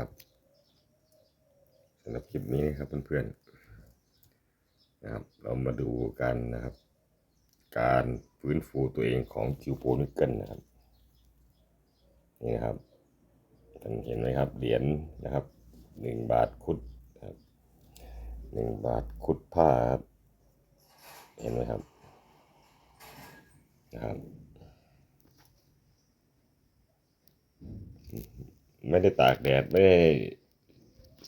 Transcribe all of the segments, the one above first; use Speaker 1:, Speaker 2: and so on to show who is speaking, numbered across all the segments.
Speaker 1: นะครับสำหรับคลิปนี้นะครับเพื่อนๆนะครับ เรามาดูกันนะครับ การฟื้นฟูตัวเองของคิวโปนิกเกิลนะครับนี่นะครับท่านเห็นไหมครับเหรียญนะครับหนึ่งบาทคุดครับหนึ่งบาทคุดผ้าครับเห็นไหมครับนะครับ ไม่ได้ตากแดด ไม่ได้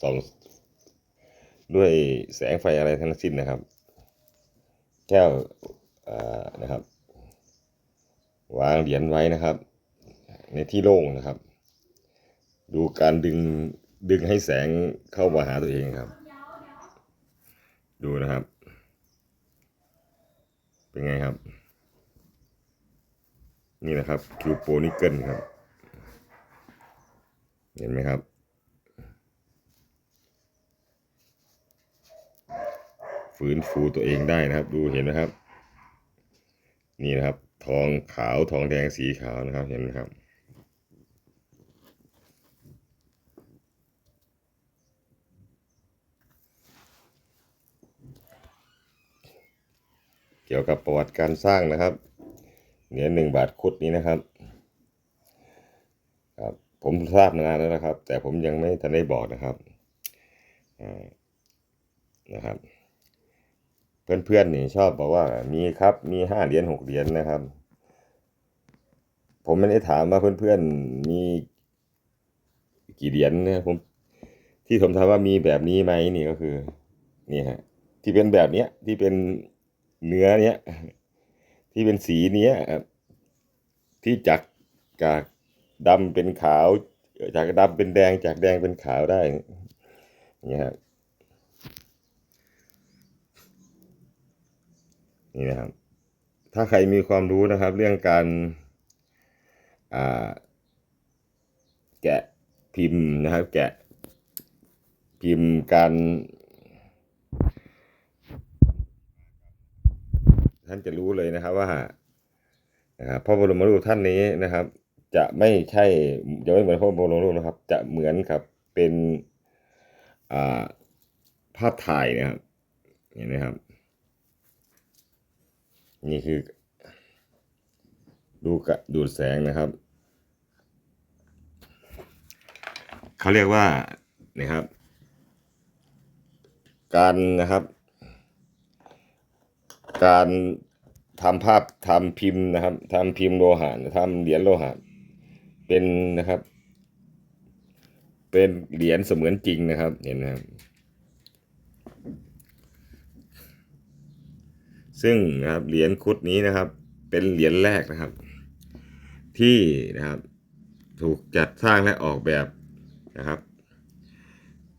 Speaker 1: ส่องด้วยแสงไฟอะไรทั้งสิ้นนะครับแก้วอ่นะครับ วางเหรียญไว้นะครับ ในที่โล่งนะครับ ดูการดึงดึงให้แสงเข้ามาหาตัวเองครับ ดูนะครับ เป็นไงครับ นี่นะครับคิวโปนิเกิลครับ เห็นไหมครับฟื้นฟูตัวเองได้นะครับ ดูเห็นไหมครับ นี่นะครับ ทองขาวทองแดงสีขาวนะครับ เห็นไหมครับเกี่ยวกับประวัติการสร้างนะครับ เหรียญหนึ่งบาทคุดนี้นะครับครับ ผมทราบมานานแล้วนะครับ แต่ผมยังไม่ทันได้บอกนะครับนะครับ เพื่อนๆนี่ชอบบอกว่ามีครับมีห้าเหรียญหกเหรียญนะครับ ผมไม่ได้ถามว่าเพื่อนๆมีกี่เหรียญนะผมที่ผมถามว่ามีแบบนี้ไหมนี่ก็คือนี่ฮะที่เป็นแบบเนี้ยที่เป็นเนื้อเนี้ยที่เป็นสีเนี้ยที่จากจาก ดำเป็นขาว จากดำเป็นแดงจากแดงเป็นขาวได้นี่ครับนี่นะครับ ถ้าใครมีความรู้นะครับ เรื่องการาแกะพิมพ์นะครับ แกะพิมพ์การท่านจะรู้เลยนะครับว่านะครับพระบรมรูปท่านนี้นะครับ จะไม่ใช่จะไม่เหมือนพระบรมรูปนะครับ จะเหมือนกับเป็นภาพถ่ายนะครับเห็นไหมครับ นี่คือ ดูกะดูดแสงนะครับเขาเรียกว่านี่ครับ การนะครับ การทำภาพทำพิมพ์นะครับทำพิมพ์โลหะทำเหรียญโลหะ เป็นนะครับ เป็นเหรียญเสมือนจริงนะครับ เห็นนะครับ ซึ่งนะครับเหรียญคุดนี้นะครับ เป็นเหรียญแรกนะครับ ที่นะครับ ถูกจัดสร้างและออกแบบนะครับ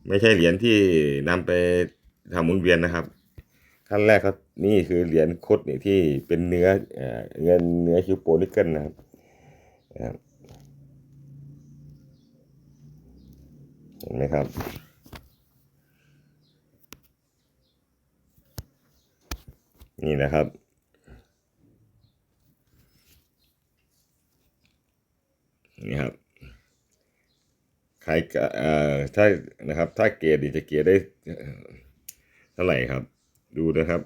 Speaker 1: ไม่ใช่เหรียญที่นำไปทำหมุนเวียนนะครับขั้นแรกครับนี่คือเหรียญคุดนี่ที่เป็นเนื้อเงินเนื้อคิวโปนิเกิลนะครับนะครับ เห็นไหมครับ นี่นะครับ นี่ครับใครก็เอ่อถ้านะครับ ถ้าเกรดนี่จะเกรดได้เท่าไหร่ครับ ดูนะครับ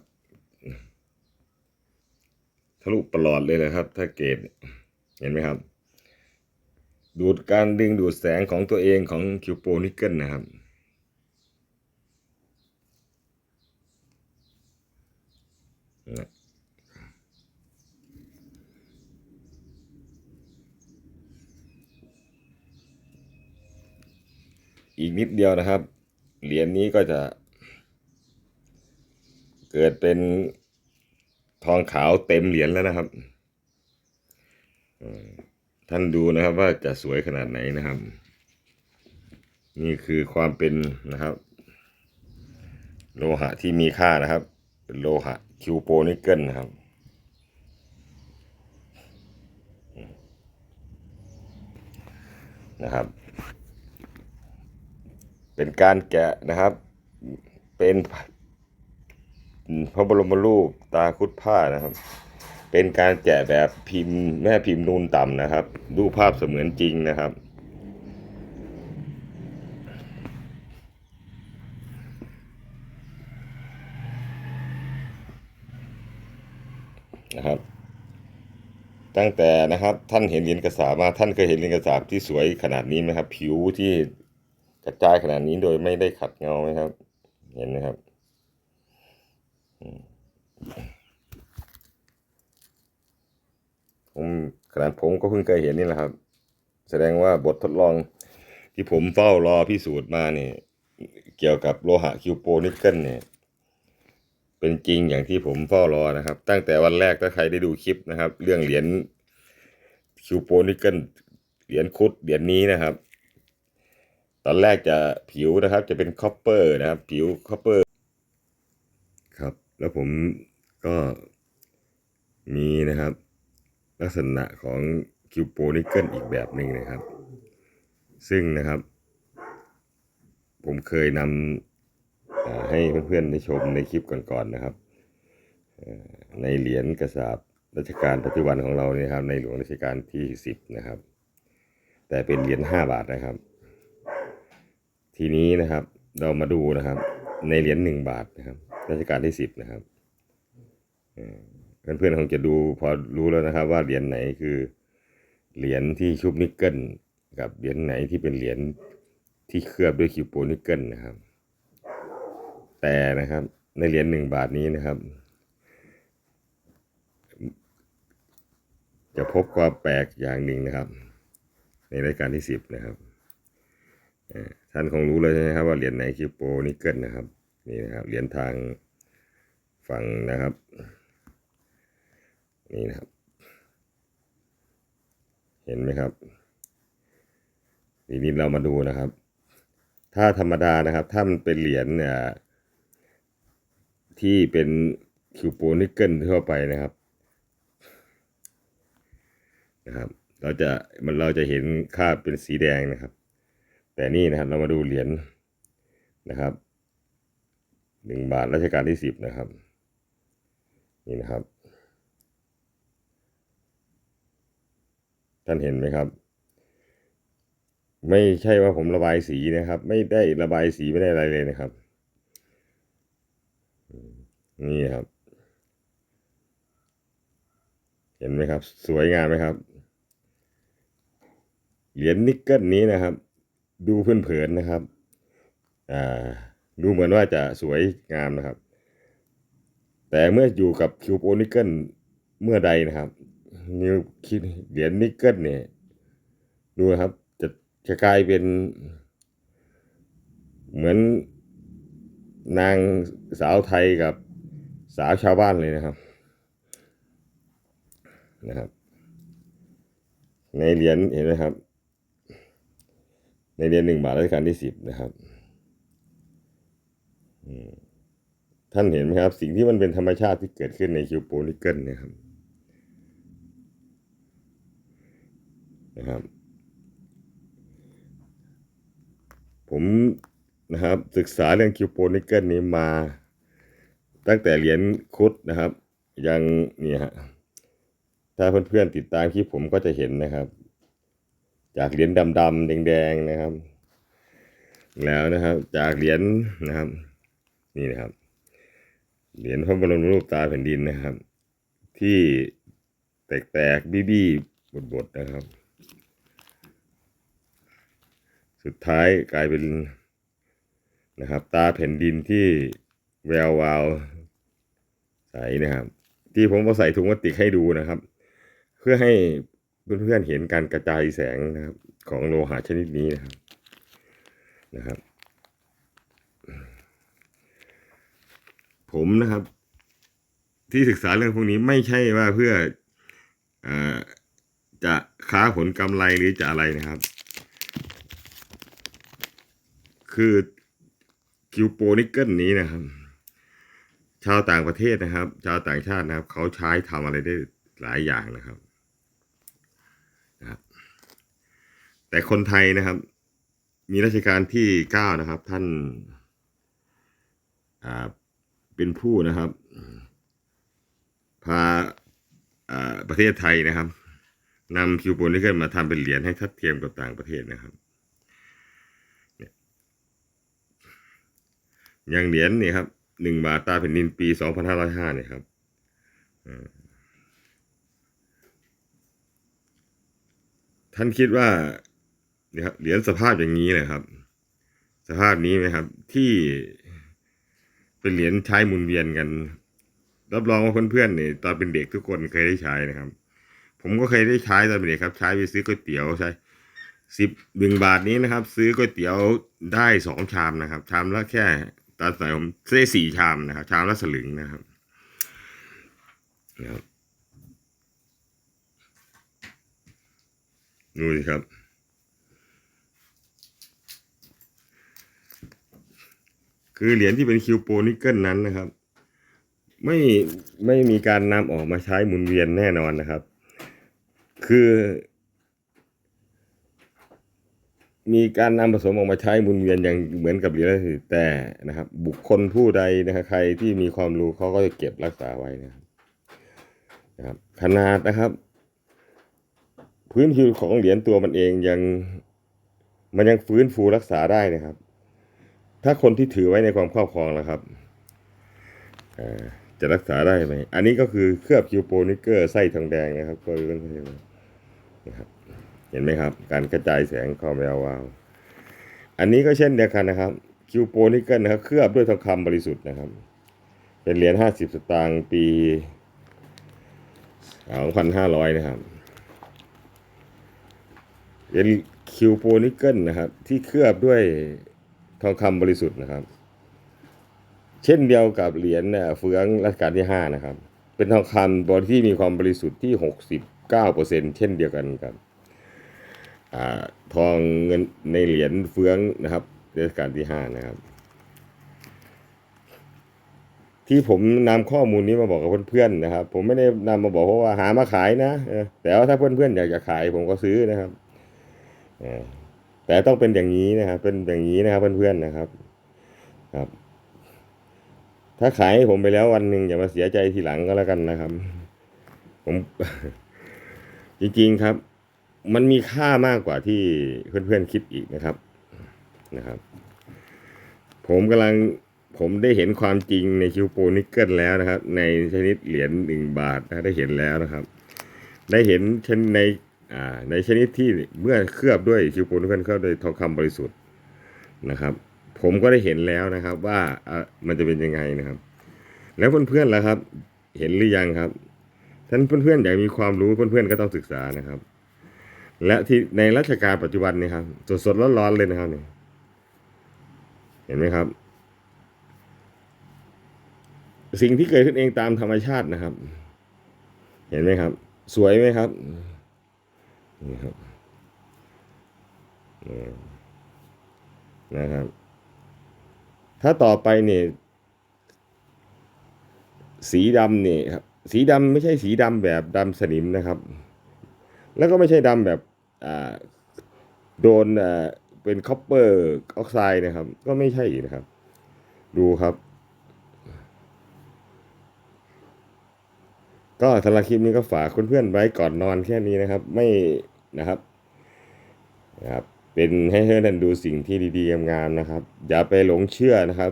Speaker 1: ทะลุปลอดเลยนะครับ ถ้าเกรดเห็นไหมครับ ดูดการดึงดูดแสงของตัวเองของคิวโปนิกเกิลนะครับ อีกนิดเดียวนะครับ เหรียญนี้ก็จะ เกิดเป็นทองขาวเต็มเหรียญแล้วนะครับอืม ท่านดูนะครับว่าจะสวยขนาดไหนนะครับ นี่คือความเป็นนะครับ โลหะที่มีค่านะครับ เป็นโลหะคิวโปนิกเกิลนะครับ นะครับ เป็นการแกะนะครับ เป็นพระบรมรูปตาคุดผ้านะครับ เป็นการแกะแบบพิมพ์แม่พิมพ์นูนต่ำนะครับ รูปภาพเสมือนจริงนะครับ นะครับ ตั้งแต่นะครับท่านเห็นเรียนกระสามาท่านเคยเห็นเรียนกระสาบที่สวยขนาดนี้ไหมครับ ผิวที่กระจายขนาดนี้โดยไม่ได้ขัดเงาไหมครับ เห็นไหมครับ อืม ผมขนาดผมก็เพิ่งเคยเห็นนี่แหละครับ แสดงว่าบททดลองที่ผมเฝ้ารอพิสูจน์มาเนี่ยเกี่ยวกับโลหะคิวโปนิกเกิลเนี่ยเป็นจริงอย่างที่ผมเฝ้ารอนะครับ ตั้งแต่วันแรกถ้าใครได้ดูคลิปนะครับ เรื่องเหรียญคิวโปนิกเกิลเหรียญคุดเหรียญนี้นะครับ ตอนแรกจะผิวนะครับ จะเป็นคอปเปอร์นะครับ ผิวคอปเปอร์ครับ แล้วผมก็มีนะครับ ลักษณะของคิวโปนิกเกิลอีกแบบหนึ่งนะครับ ซึ่งนะครับ ผมเคยนำให้เพื่อนๆได้ชมในคลิปก่อนๆนะครับ ในเหรียญกระสาบรัชกาลปัจจุบันของเราเนี่ยครับในหลวงรัชกาลที่สิบนะครับ แต่เป็นเหรียญห้าบาทนะครับ ทีนี้นะครับเรามาดูนะครับ ในเหรียญหนึ่งบาทนะครับรัชกาลที่สิบนะครับ เพื่อนๆคงจะดูพอรู้แล้วนะครับ ว่าเหรียญไหนคือ เหรียญที่ชุบนิกเกิลกับเหรียญไหนที่เป็นเหรียญที่เคลือบด้วยคิวโปนิกเกิลนะครับ แต่นะครับในเหรียญหนึ่งบาทนี้นะครับ จะพบความแปลกอย่างหนึ่งนะครับ ในรายการที่สิบนะครับท่านคงรู้เลยใช่ไหมครับว่าเหรียญไหนคือโปนิกเกิลนะครับนี่นะครับเหรียญทางฝั่งนะครับ นี่นะครับ เห็นไหมครับทีนี้เรามาดูนะครับ ถ้าธรรมดานะครับ ถ้ามันเป็นเหรียญเนี่ยที่เป็นคิวโปนิกเกิลทั่วไปนะครับนะครับเราจะมันเราจะเห็นค่าเป็นสีแดงนะครับ แต่นี่นะครับเรามาดูเหรียญนะครับหนึ่งบาทรัชกาลที่สิบนะครับ นี่นะครับ ท่านเห็นไหมครับ ไม่ใช่ว่าผมระบายสีนะครับ ไม่ได้ระบายสีไม่ได้อะไรเลยนะครับ นี่ครับ เห็นไหมครับ สวยงามไหมครับ เหรียญนิกเกิลนี้นะครับ ดูเพื่อนเผินนะครับ อ่า ดูเหมือนว่าจะสวยงามนะครับ แต่เมื่ออยู่กับคิวโปนิกเกิลเมื่อใดนะครับ นิวคิดเหรียญนิกเกิลเนี่ย ดูนะครับ จะจะกลายเป็น เหมือนนางสาวไทยกับสาวชาวบ้านเลยนะครับ นะครับ ในเหรียญเห็นไหมครับ ในเหรียญหนึ่งบาทรัชกาลที่สิบนะครับท่านเห็นไหมครับ สิ่งที่มันเป็นธรรมชาติที่เกิดขึ้นในคิวโปนิกเกิลเนะครับ นะครับ ผมนะครับศึกษาเรื่องคิวโปนิกเกิลนี้มา ตั้งแต่เหรียญคุดนะครับ ยังเนี่ยฮะถ้าเพื่อนๆติดตามคลิปผมก็จะเห็นนะครับ จากเหรียญดำๆแดงๆนะครับ แล้วนะครับ จากเหรียญนะครับ นี่นะครับ เหรียญพระบรมรูปตาแผ่นดินนะครับ ที่แตกๆบี้ๆบดๆนะครับ สุดท้ายกลายเป็นนะครับ ตาแผ่นดินที่แวววาวใสนะครับ ที่ผมเอาใส่ถุงพลาสติกให้ดูนะครับ เพื่อให้เพื่อนๆเห็นการกระจายแสงนะครับ ของโลหะชนิดนี้นะครับนะครับ ผมนะครับ ที่ศึกษาเรื่องพวกนี้ไม่ใช่ว่าเพื่อเออจะค้าผลกำไรหรือจะอะไรนะครับ คือคิวโปนิกเกิลนี้นะครับ ชาวต่างประเทศนะครับ ชาวต่างชาตินะครับ เขาใช้ทำอะไรได้หลายอย่างนะครับนะครับ แต่คนไทยนะครับ มีราชการที่เก้านะครับ ท่านอ่าเป็นผู้นะครับ พาอ่าประเทศไทยนะครับนำคิวโปนิกเกิลมาทำเป็นเหรียญให้ทัดเทียมกับต่างประเทศนะครับ อย่างเหรียญนี่ครับหนึ่งบาทตาแผ่นดินปีสองพันห้าร้อยห้าเนี่ยครับท่านคิดว่าเนี่ยครับเหรียญสภาพอย่างนี้นะครับ สภาพนี้ไหมครับ ที่เป็นเหรียญใช้หมุนเวียนกัน รับรองว่าเพื่อนๆเนี่ยตอนเป็นเด็กทุกคนเคยได้ใช้นะครับ ผมก็เคยได้ใช้ตอนเป็นเด็กครับ ใช้ไปซื้อก๋วยเตี๋ยวใช้สิบหนึ่งบาทนี้นะครับ ซื้อก๋วยเตี๋ยวได้สองชามนะครับ ชามละแค่ ตอนสมัยผมได้สี่ชามนะครับ ชามละสลึงนะครับนะครับดูสิครับ คือเหรียญที่เป็นคิวโปนิกเกิลนั้นนะครับ ไม่ไม่มีการนำออกมาใช้หมุนเวียนแน่นอนนะครับ คือ มีการนำผสมออกมาใช้หมุนเวียนอย่างเหมือนกับเหรียญอื่นแต่นะครับ บุคคลผู้ใดนะครับใครที่มีความรู้เขาก็จะเก็บรักษาไว้นะครับนะครับขนาดนะครับ พื้นผิวของเหรียญตัวมันเองยังมันยังฟื้นฟูรักษาได้นะครับ ถ้าคนที่ถือไว้ในความครอบครองนะครับจะรักษาได้ไหม อันนี้ก็คือเคลือบคิวโปนิกเกอร์ไส้ทองแดงนะครับก็เป็นนะครับ เห็นไหมครับ การกระจายแสงความแวววาว อันนี้ก็เช่นเดียวกันนะครับคิวโปนิกเกิลนะครับเคลือบด้วยทองคำบริสุทธิ์นะครับ เป็นเหรียญห้าสิบสตางค์ปีสองพันห้าร้อยนะครับเป็นคิวโปนิกเกิลนะครับ ที่เคลือบด้วยทองคำบริสุทธิ์นะครับ เช่นเดียวกับเหรียญเนี่ยเฟืองรัชกาลที่ห้านะครับ เป็นทองคำบริที่มีความบริสุทธิ์ที่หกสิบเก้าเปอร์เซ็นเช่นเดียวกันครับ อทองเงินในเหรียญเฟืองนะครับรัชกาลที่ห้านะครับ ที่ผมนำข้อมูลนี้มาบอกกับเพื่อนๆนะครับ ผมไม่ได้นำมาบอกเพราะว่าหามาขายนะแต่ว่าถ้าเพื่อนๆอยากจะขาย ผมก็ซื้อนะครับแต่ต้องเป็นอย่างนี้นะครับ เป็นอย่างนี้นะครับเพื่อนๆนะครับครับ ถ้าขายให้ผมไปแล้ววันหนึ่งอย่ามาเสียใจทีหลังก็แล้วกันนะครับ ผม จริงๆครับ มันมีค่ามากกว่าที่เพื่อนๆคิดอีกนะครับนะครับ ผมกำลังผมได้เห็นความจริงในคิวโปนิกเกิลแล้วนะครับ ในชนิดเหรียญหนึ่งบาทนะได้เห็นแล้วนะครับ ได้เห็นชนในอ่าในชนิดที่เมื่อเคลือบด้วยคิวโปนิกเกิลเคลือบด้วยทองคำบริสุทธิ์นะครับ ผมก็ได้เห็นแล้วนะครับ ว่ามันจะเป็นยังไงนะครับ แล้วเพื่อนๆล่ะครับ เห็นหรือยังครับท่านเพื่อนๆอยากมีความรู้เพื่อนๆก็ต้องศึกษานะครับ และที่ในรัชกาลปัจจุบันนี่ครับสดๆร้อนๆเลยนะครับเนี่ยเห็นไหมครับ สิ่งที่เกิดขึ้นเองตามธรรมชาตินะครับ เห็นไหมครับ สวยไหมครับนี่ครับนี่นะครับ ถ้าต่อไปเนี่ยสีดำเนี่ยครับ สีดำไม่ใช่สีดำแบบดำสนิมนะครับ แล้วก็ไม่ใช่ดำแบบ โดนเป็นคอปเปอร์ออกไซด์นะครับ ก็ไม่ใช่นะครับ ดูครับ ก็สำหรับคลิปนี้ก็ฝากเพื่อนๆไว้ก่อนนอนแค่นี้นะครับ ไม่นะครับนะครับ เป็นให้เพื่อนๆดูสิ่งที่ดีๆงามๆนะครับ อย่าไปหลงเชื่อนะครับ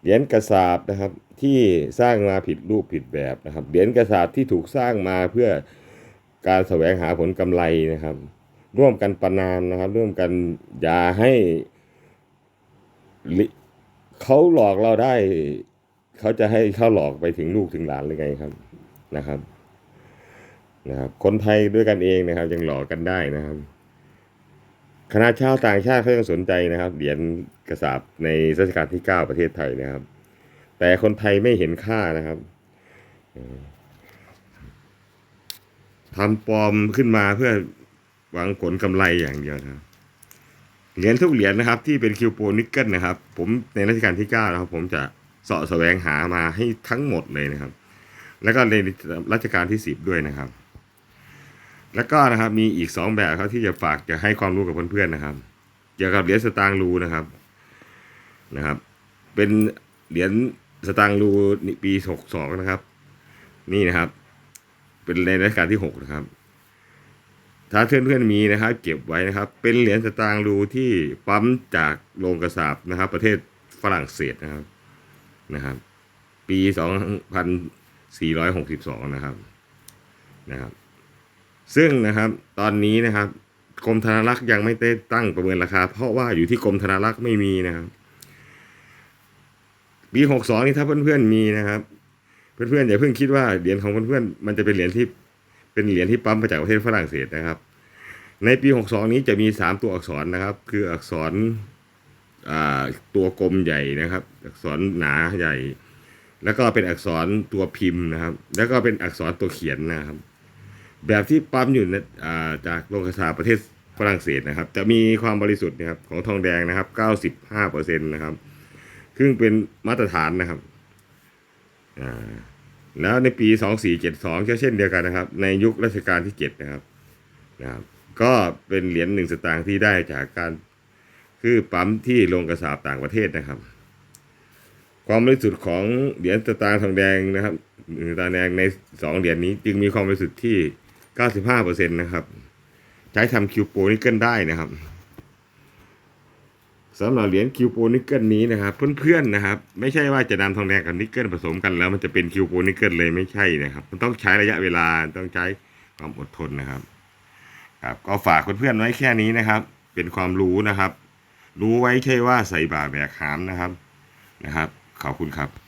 Speaker 1: เหรียญกระสาบนะครับที่สร้างมาผิดรูปผิดแบบนะครับเหรียญกระสาบที่ถูกสร้างมาเพื่อ การแสวงหาผลกำไรนะครับ ร่วมกันประนามนะครับ ร่วมกันอย่าให้เขาหลอกเราได้ เขาจะให้เขาหลอกไปถึงลูกถึงหลานเลยไงครับนะครับนะครับ คนไทยด้วยกันเองนะครับ ยังหลอกกันได้นะครับคณะชาวต่างชาติเขายังสนใจนะครับเหรียญกระสาบในรัชกาลที่ 9 ประเทศไทยนะครับ แต่คนไทยไม่เห็นค่านะครับ ทำปลอมขึ้นมาเพื่อหวังผลกำไรอย่างเดียวนะครับเหรียญทุกเหรียญนะครับ ที่เป็นคิวโปนิกเกิลนะครับ ผมในรัชกาลที่9นะครับ ผมจะเสาะแสวงหามาให้ทั้งหมดเลยนะครับ แล้วก็ในรัชกาลที่ 10 ด้วยนะครับ แล้วก็นะครับมีอีกสองแบบครับที่จะฝากจะให้ความรู้กับเพื่อนๆนะครับ เกี่ยวกับเหรียญสตางค์รูนะครับนะครับ เป็นเหรียญสตางค์รูปีหกสองนะครับ นี่นะครับ เป็นในรัชกาลที่หกนะครับ ถ้าเพื่อนๆมีนะครับ เก็บไว้นะครับ เป็นเหรียญสตางค์รูที่ปั๊มจากโรงกระสาบนะครับ ประเทศฝรั่งเศสนะครับนะครับ ปีสองพันสี่ร้อยหกสิบสองนะครับนะครับ ซึ่งนะครับตอนนี้นะครับกรมธนารักษ์ยังไม่ได้ตั้งประเมินราคา เพราะว่าอยู่ที่กรมธนารักษ์ไม่มีนะครับปีหกสองนี่ถ้าเพื่อนๆมีนะครับ เพื่อนๆอย่าเพิ่งคิดว่าเหรียญของเพื่อนๆมันจะเป็นเหรียญที่เป็นเหรียญที่ปั๊มมาจากประเทศฝรั่งเศสนะครับ ในปีหกสองนี้จะมีสามตัวอักษรนะครับ คืออักษรตัวกลมใหญ่นะครับ อักษรหนาใหญ่ แล้วก็เป็นอักษรตัวพิมพ์นะครับ แล้วก็เป็นอักษรตัวเขียนนะครับ แบบที่ปั๊มอยู่ในาจากโรงกระสาประเทศฝรั่งเศสนะครับ จะมีความบริสุทธิ์นะครับของทองแดงนะครับ 95%นะครับซึ่งเป็นมาตรฐานนะครับ แล้วในปี 2472ก็เช่นเดียวกันนะครับ ในยุครัชกาลที่ 7 นะครับนะครับ ก็เป็นเหรียญหนึ่งสตางค์ที่ได้จากการคือปั๊มที่โรงกระสาบต่างประเทศนะครับ ความบริสุทธิ์ของเหรียญสตางค์ทองแดงนะครับหนึ่งสตางค์แดงในสองเหรียญนี้ จึงมีความบริสุทธิ์ที่ 95%นะครับ ใช้ทำคิวโปนิเกิลได้นะครับ สำหรับเหรียญคิวโปนิกเกิลนี้นะครับเพื่อนๆนะครับ ไม่ใช่ว่าจะนำทองแดงกับนิกเกิลผสมกันแล้วมันจะเป็นคิวโปนิกเกิลเลยไม่ใช่นะครับ มันต้องใช้ระยะเวลาต้องใช้ความอดทนนะครับ ครับก็ฝากเพื่อนๆไว้แค่นี้นะครับ เป็นความรู้นะครับ รู้ไว้ใช่ว่าใส่บาแบกหามนะครับนะครับ ขอบคุณครับ